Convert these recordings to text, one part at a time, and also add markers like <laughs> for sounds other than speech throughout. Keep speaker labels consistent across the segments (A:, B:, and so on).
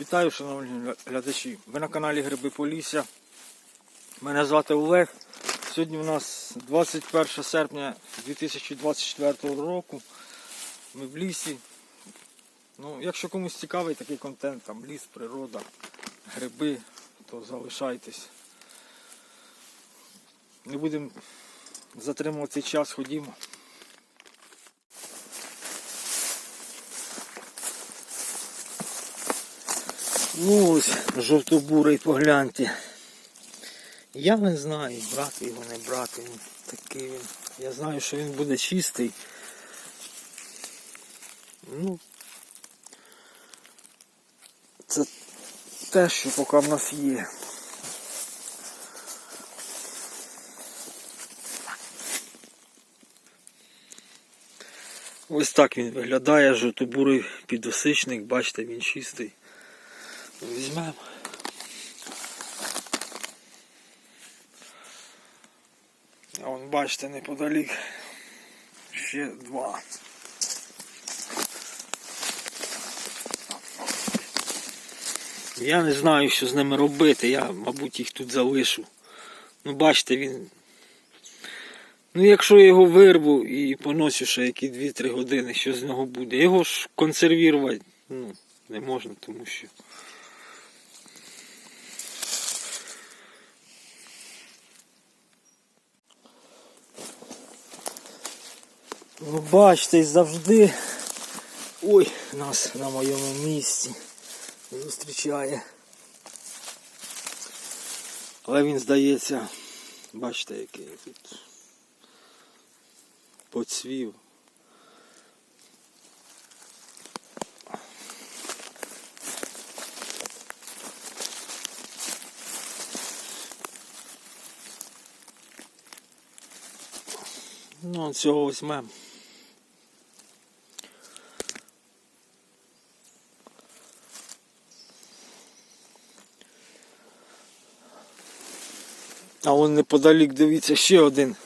A: Вітаю, шановні глядачі. Ви на каналі Гриби Полісся. Мене звати Олег. Сьогодні у нас 21 серпня 2024 року. Ми в лісі. Ну, якщо комусь цікавий такий контент, там ліс, природа, гриби, то залишайтесь. Не будемо затримувати час, ходімо. Ну ось, жовтобурий погляньте. Я не знаю, брати його, не брати. Він такий він. Я знаю, що він буде чистий. Ну, це те, що поки в нас є. Ось так він виглядає, жовтобурий підосичник, бачите, він чистий. Візьмемо. А вон бачите неподалік ще два. Я не знаю, що з ними робити. Я, мабуть, їх тут залишу. Ну, бачите, він. Ну, якщо я його вирву і поносю ще які 2-3 години, що з нього буде. Його ж консервувати ну, не можна, тому що. Ви бачите, завжди ой, нас на моєму місці зустрічає. Але він здається, бачите, який тут поцвів. Ну, цього візьмемо. А вон неподалік, дивіться, ще один.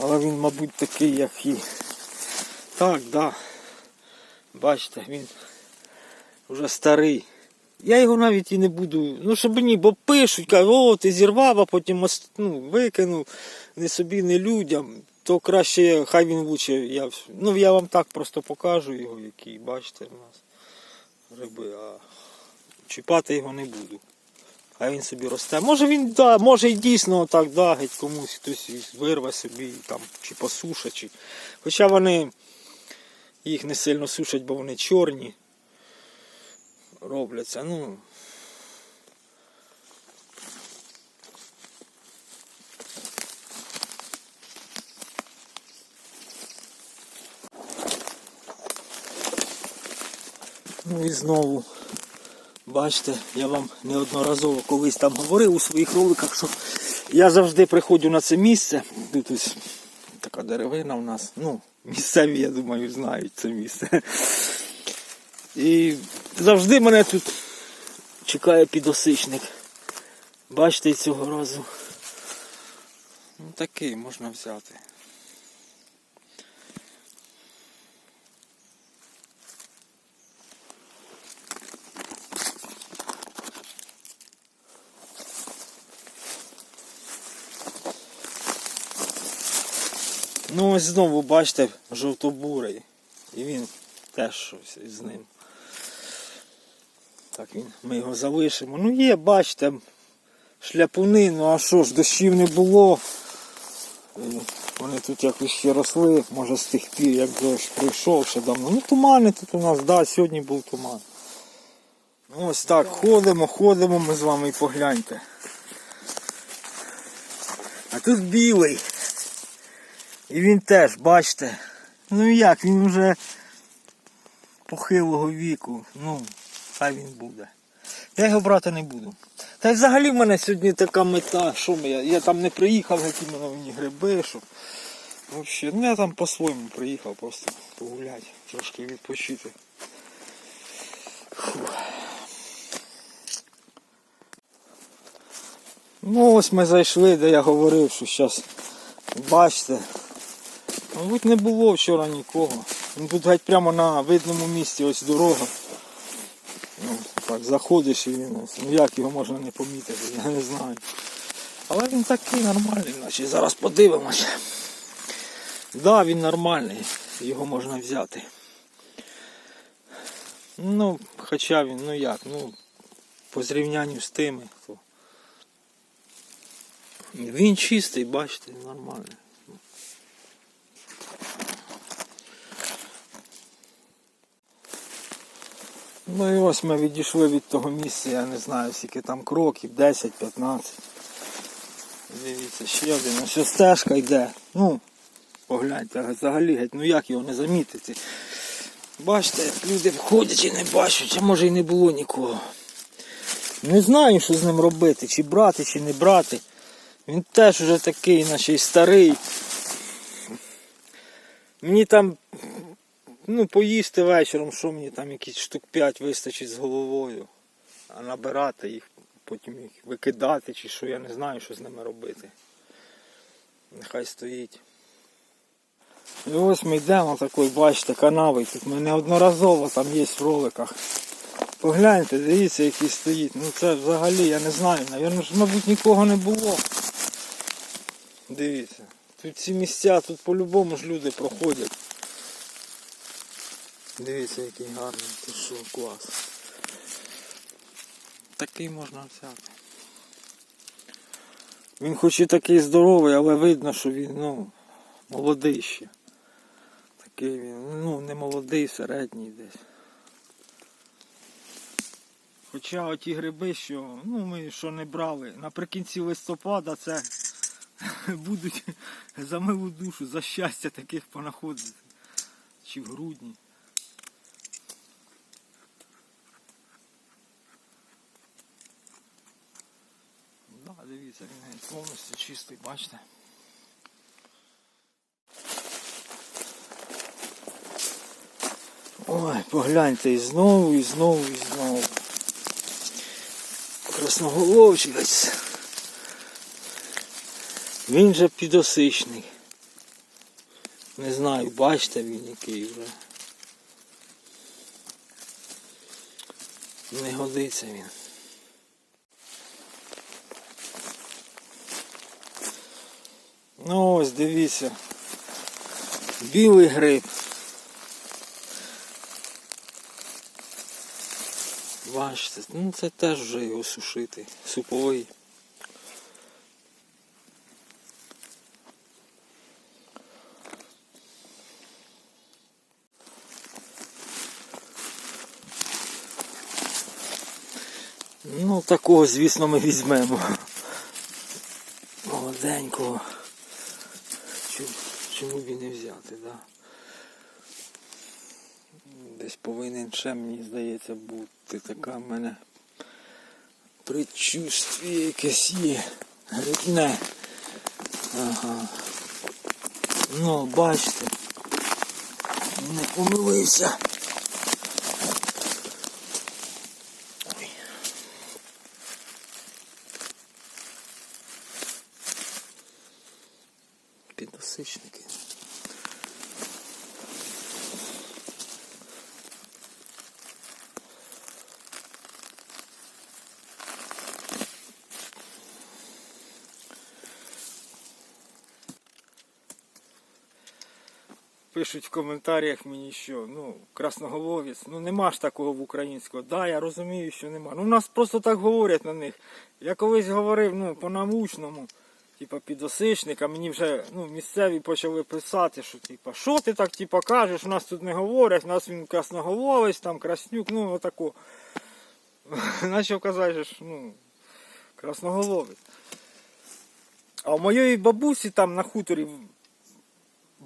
A: Але він, мабуть, такий, як і. Так, да. Бачите, він вже старий. Я його навіть і не буду. Ну, щоб ні, бо пишуть, кажуть, о, ти зірвав, а потім ну, викинув не собі, не людям. То краще, хай він лучше. Я, ну, я вам так просто покажу його, який, бачите, у нас риби, а чіпати його не буду. Хай він собі росте. Може він, да, може і дійсно так, да, геть комусь хтось вирве собі там, чи посушить. Чи... Хоча вони їх не сильно сушать, бо вони чорні робляться. Ну, Ну і знову, бачите, я вам неодноразово колись там говорив у своїх роликах, що я завжди приходжу на це місце. Тут ось така деревина у нас. Ну, місцеві, я думаю, знають це місце. І завжди мене тут чекає підосичник. Бачите, цього разу. Ну такий можна взяти. Ну ось знову бачите, жовтобурий. І він теж щось із ним. Так він, ми його залишимо. Ну є, бачите, шляпуни, ну а що ж, дощів не було. Вони тут якось ще росли, може з тих пір, як дощ пройшов ще давно. Ну тумани тут у нас, да, сьогодні був туман. Ну, ось так, ходимо, ходимо ми з вами і погляньте. А тут білий. І він теж, бачите. Ну як, він вже похилого віку. Ну, хай він буде. Я його брати не буду. Та й взагалі в мене сьогодні така мета, що ми, я, я там не приїхав, які мене мені гриби, щоб. Взагалі, ну я там по-своєму приїхав, просто погуляти, трошки відпочити. Фух. Ну ось ми зайшли, де я говорив, що зараз бачите. Мабуть не було вчора нікого. Ну, Тут геть прямо на видному місці ось дорога. Ну, так, заходиш і він, ось, ну як його можна не помітити, я не знаю. Але він такий нормальний, значить зараз подивимося. Так, да, він нормальний, його можна взяти. Ну, хоча він, ну як, ну, по зрівнянню з тими, то. Він чистий, бачите, нормальний. Ну і ось ми відійшли від того місця, я не знаю, скільки там кроків, 10-15. Дивіться, ще один. Ось стежка йде. Ну, погляньте, взагалі геть, ну як його не замітити. Бачите, люди входять і не бачать, а може і не було нікого. Не знаю, що з ним робити, чи брати, чи не брати. Він теж уже такий, наче й старий. Мені там Ну, поїсти вечором, що мені там якісь штук 5 вистачить з головою. А набирати їх, потім їх викидати чи що, я не знаю, що з ними робити. Нехай стоїть. І ось ми йдемо такою, бачите, канавою. Тут ми неодноразово там є в роликах. Погляньте, дивіться, який стоїть. Ну це взагалі, я не знаю, навірно, ж, мабуть, нікого не було. Дивіться. Тут ці місця, тут по-любому ж люди проходять. Дивіться, який гарний, ти що, клас. Такий можна взяти. Він хоч і такий здоровий, але видно, що він ну, молодий ще. Такий він, ну не молодий, середній десь. Хоча оті гриби, що ну, ми що не брали, наприкінці листопада це <laughs> будуть за милу душу, за щастя таких понаходити. Чи в грудні. Да, дивіться, він геть повністю чистий, бачите? Ой, погляньте і знову, і знову, і знову. Красноголовчик. Він же підосичний. Не знаю, бачите він який вже. Не годиться він. Ну ось дивіться. Білий гриб. Бачите, ну це теж вже його сушити. Суповий. Ну, такого, звісно, ми візьмемо. Молоденького. Чому, б і не взяти, да? Десь повинен ще, мені здається, бути така в мене причувстві якесь є. Грибне. Ага. Ну, бачите. Не помилився. Ой. Підосичники. Пишуть в коментарях мені, що ну, красноголовець, ну нема ж такого в українського. Да, я розумію, що нема. Ну, у нас просто так говорять на них. Я колись говорив, ну, по-научному, типа підосичник, а мені вже ну, місцеві почали писати, що типа, що ти так типа, кажеш, у нас тут не говорять, у нас він красноголовець, там краснюк, ну отако. <laughs> Начав казати, що ну, красноголовець. А у моєї бабусі там на хуторі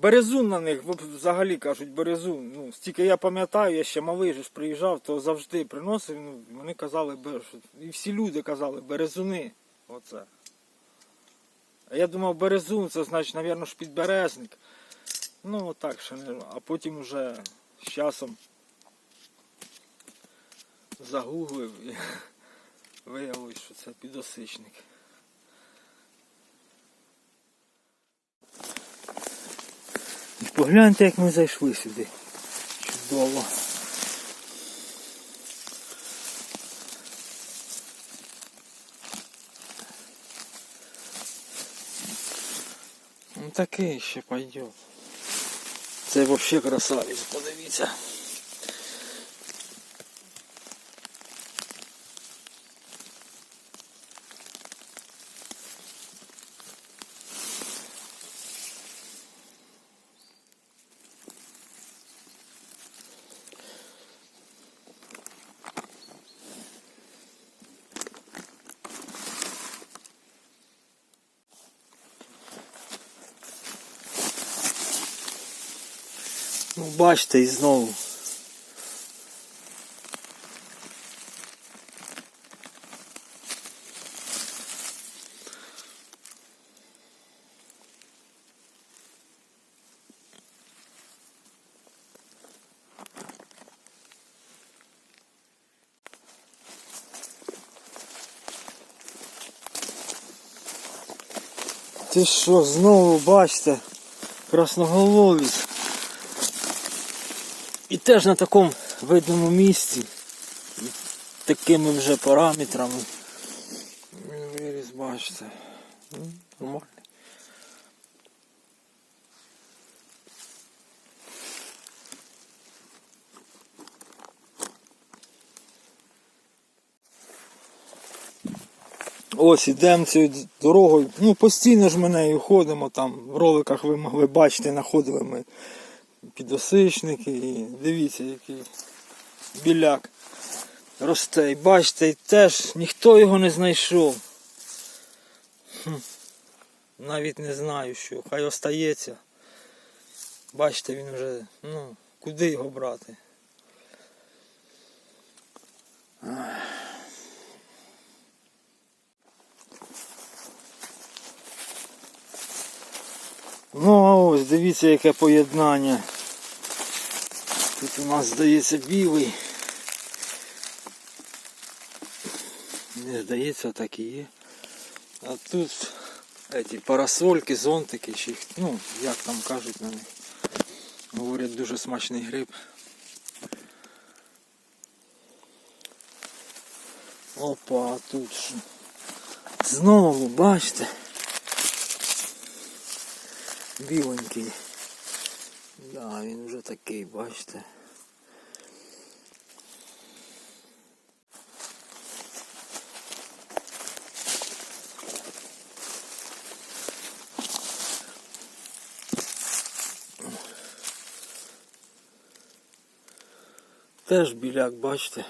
A: Березун на них взагалі кажуть березун. Ну, стільки я пам'ятаю, я ще малий ж приїжджав, то завжди приносив. Ну, вони казали, і всі люди казали, березуни. Оце. А я думав, березун, це значить, мабуть, підберезник. Ну, отак ще не. А потім вже з часом загуглив і <laughs> виявилось, що це підосичник. Погляньте, як ми зайшли сюди. Чудово. Ну таке ще пойдет. Це взагалі красавець, подивіться. Бачите, і знову. Ти що, знову бачите, красноголовість. Теж на такому видному місці, такими вже параметрами. Він виріс, бачите. Ну, Нормально. Ось ідемо цією дорогою. Ну, постійно ж ми нею ходимо там. В роликах ви могли бачити, знаходили ми підосичники і дивіться, який біляк росте. І бачите, і теж ніхто його не знайшов. Хм. Навіть не знаю що. Хай остається. Бачите, він вже, ну, куди його брати? Ну, а ось дивіться, яке поєднання. Тут у нас здається білий. Не здається, так і є. А тут эти парасольки, зонтики, чи їх, ну, як там кажуть на них. Говорять, дуже смачний гриб. Опа, а тут що? Знову, бачите? Біленький. Да, він вже такий, бачите. Теж біляк, бачите.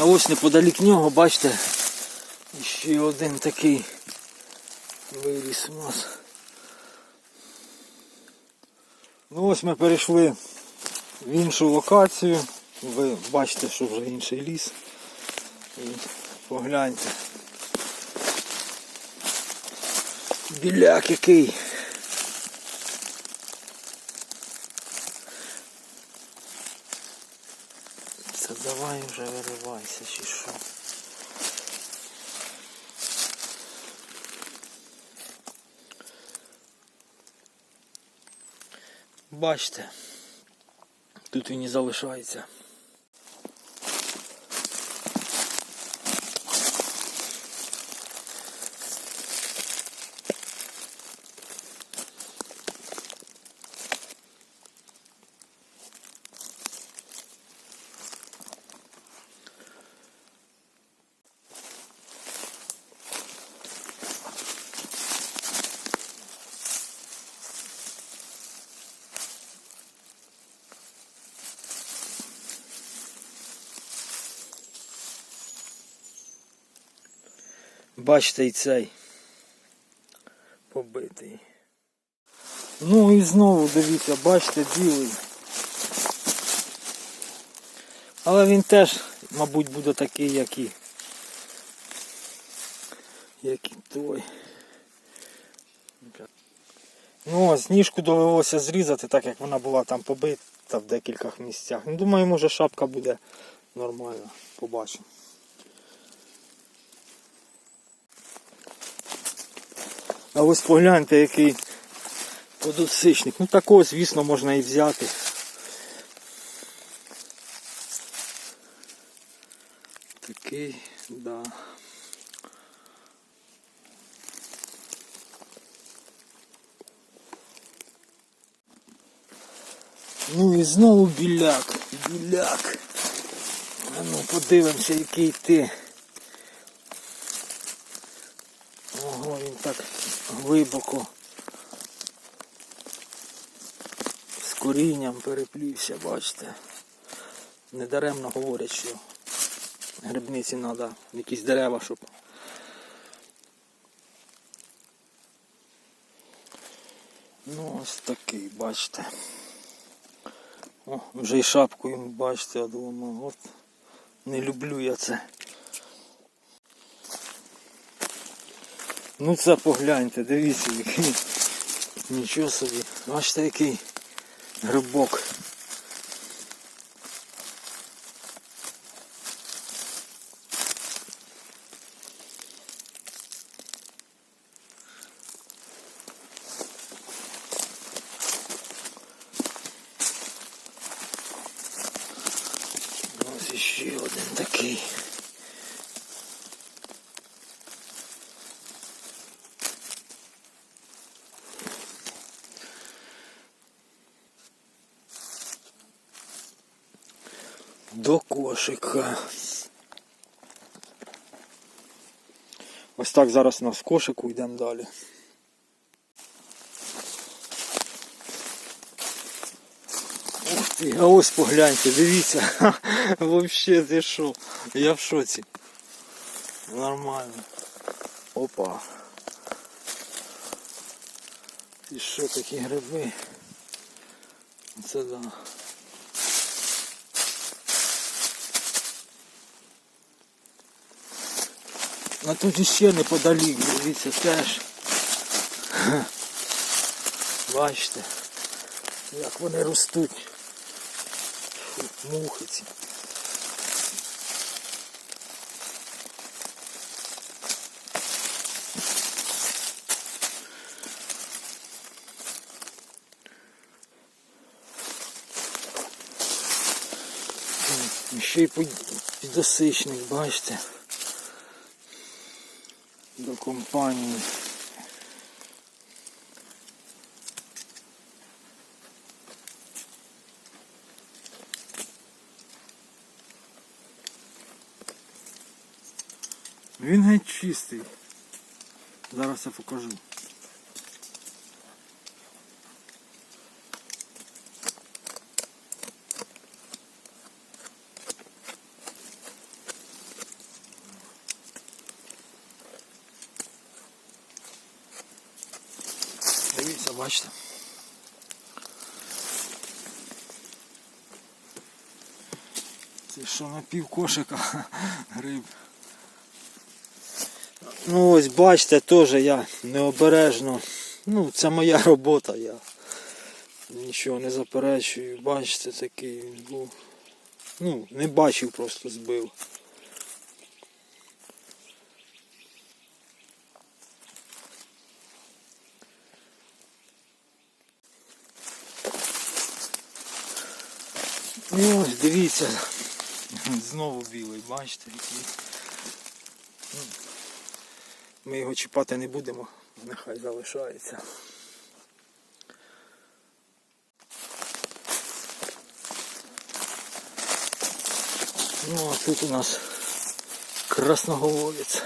A: А ось неподалік нього, бачите, ще один такий виріс у нас. Ну ось ми перейшли в іншу локацію. Ви бачите, що вже інший ліс. І погляньте. Біляк який. Це давай вже виривайся чи що. Бачите, тут він і залишається. Бачите і цей побитий. Ну і знову дивіться, бачите, білий. Але він теж, мабуть, буде такий, як і, як і той. Ну ось ніжку довелося зрізати, так як вона була там побита в декількох місцях. Ну, думаю, може шапка буде нормальна. Побачимо. А ось погляньте, який подосичник. Ну такого, звісно, можна і взяти. Такий, да. Ну і знову біляк, біляк. А ну подивимося, який ти. Ого, він так глибоко з корінням переплівся, бачите. Недаремно говорять, що грибниці треба якісь дерева, щоб. Ну ось такий, бачите. О, вже й шапку йому бачите, одламав. От не люблю я це. Ну це погляньте, дивіться, який. Нічого собі. Бачите, який грибок. Ось ще один такий. До кошика. Ось так зараз у нас в кошику йдемо далі. Ух ти, а ось погляньте, дивіться. Ха, ти що? Я в шоці. Нормально. Опа. Ти що такі гриби? Це да. А тут іще неподалік, дивіться, теж. Бачите, як вони ростуть. Фу. Ще й під- підосичник, бачите. До компанії. Він геть чистий. Зараз я покажу. Дивіться, бачите. Це що на пів кошика <laughs> гриб. Ну ось бачите, теж я необережно. Ну, це моя робота, я нічого не заперечую. Бачите, такий він був. Ну, не бачив, просто збив. Ось дивіться. <laughs> Знову білий, бачите, який. Ну, Ми його чіпати не будемо, нехай залишається. Ну а тут у нас красноголовець.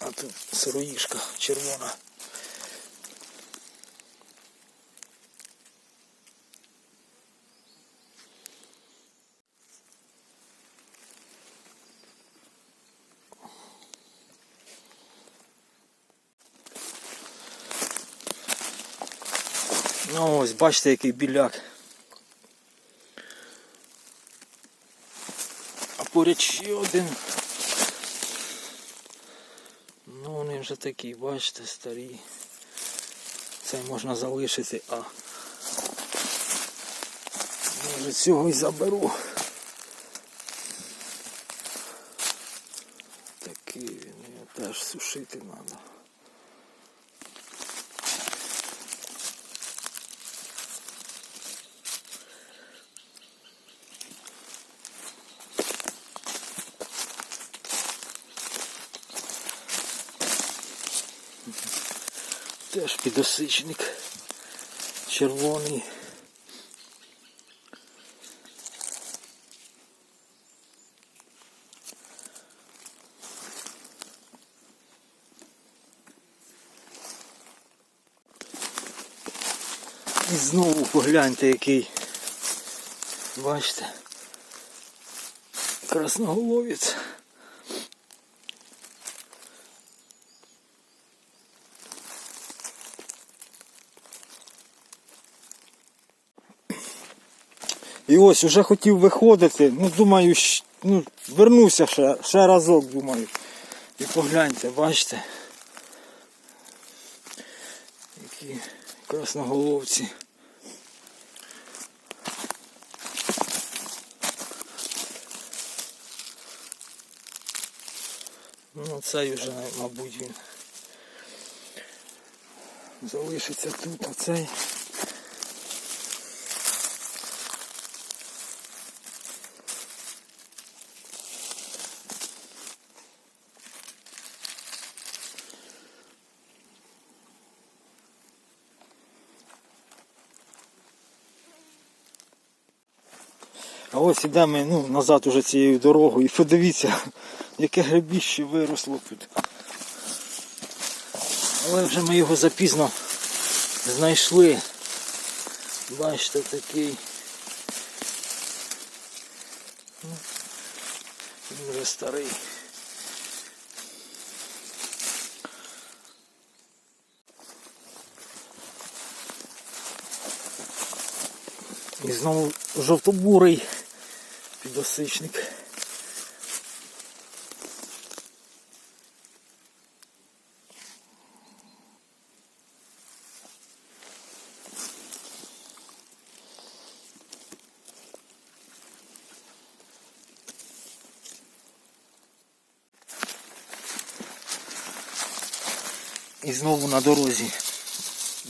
A: А тут сироїшка червона. Ну ось, бачите, який біляк. А поряд ще один. Ну вони вже такі, бачите, старі. Це можна залишити, а може цього і заберу. Такий він, його теж сушити треба. Теж підосичник. Червоний. І знову погляньте який. Бачите. Красноголовець. І ось уже хотів виходити. Ну, думаю, ну, вернуся ще, ще разок, думаю. І погляньте, бачите. Які красноголовці. Ну, цей вже, мабуть, він залишиться тут, а цей. Ось ідемо ну, назад уже цією дорогою і подивіться, яке грибіще виросло тут. Але вже ми його запізно знайшли. Бачите, такий. Ну, Він вже старий. І знову жовтобурий підосичник. І знову на дорозі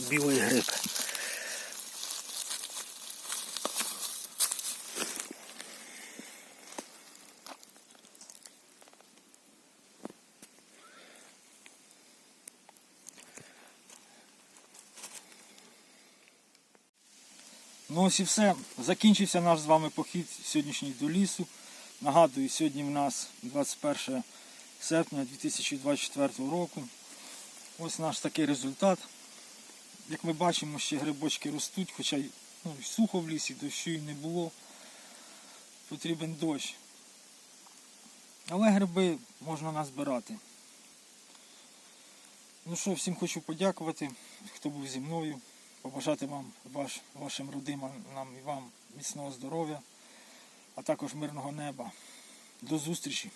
A: білий гриб. Ну ось і все. Закінчився наш з вами похід сьогоднішній до лісу. Нагадую, сьогодні в нас 21 серпня 2024 року. Ось наш такий результат. Як ми бачимо, ще грибочки ростуть, хоча ну, сухо в лісі, дощу і не було. Потрібен дощ. Але гриби можна назбирати. Ну що, всім хочу подякувати, хто був зі мною побажати вам, ваш, вашим родинам нам і вам міцного здоров'я, а також мирного неба. До зустрічі!